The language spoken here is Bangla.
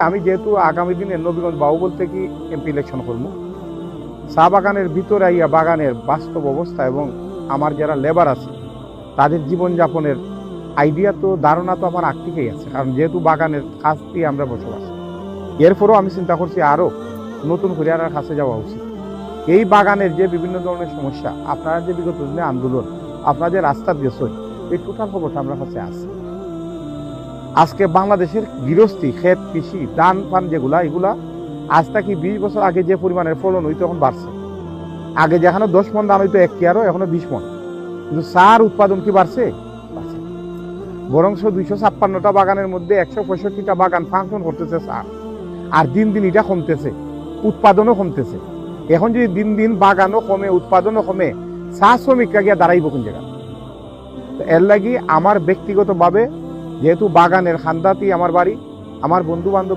আমি যেহেতু আগামী দিনে নবীগঞ্জ বাহুবল থেকে এমপি ইলেকশন করব। চা বাগানের ভিতরে আইয়া বাগানের বাস্তব অবস্থা এবং আমার যারা লেবার আছে, তাদের জীবনযাপনের আইডিয়া তো, ধারণা তো আমার আগ থেকেই আছে। কারণ যেহেতু বাগানের কাজ দিয়ে আমরা বসবাস, এরপরও আমি চিন্তা করছি আরও নতুন আর কাছে যাওয়া উচিত। এই বাগানের যে বিভিন্ন ধরনের সমস্যা, আপনারা যে বিগত দিনে আন্দোলন, আপনারা যে রাস্তা গেছেন এই টোটাল খবরটা আমরা কাছে আছে। আজকে বাংলাদেশের গৃহস্থী, ক্ষেত, কৃষি, ধান ফান যেগুলা, এগুলা আজ থেকে বিশ বছর আগে যে পরিমাণের ফলন হইতো এখন বাড়ছে। আগে যেখানে দশ মন ধান হইতো এক কেয়ারও, এখনও বিশ মন। কিন্তু সার উৎপাদন কি বাড়ছে? বরংশ দুইশো ছাপ্পান্নটা বাগানের মধ্যে একশো পঁয়ষট্টিটা বাগান ফাংশন করতেছে সার। আর দিন দিন এটা কমতেছে, উৎপাদনও কমতেছে। এখন যদি দিন দিন বাগানও কমে, উৎপাদনও কমে চা শ্রমিকরা গিয়া দাঁড়াইব কোন জায়গা এর লাগি আমার ব্যক্তিগতভাবে যেহেতু বাগানের খান্দাতি আমার বাড়ি আমার বন্ধু বান্ধব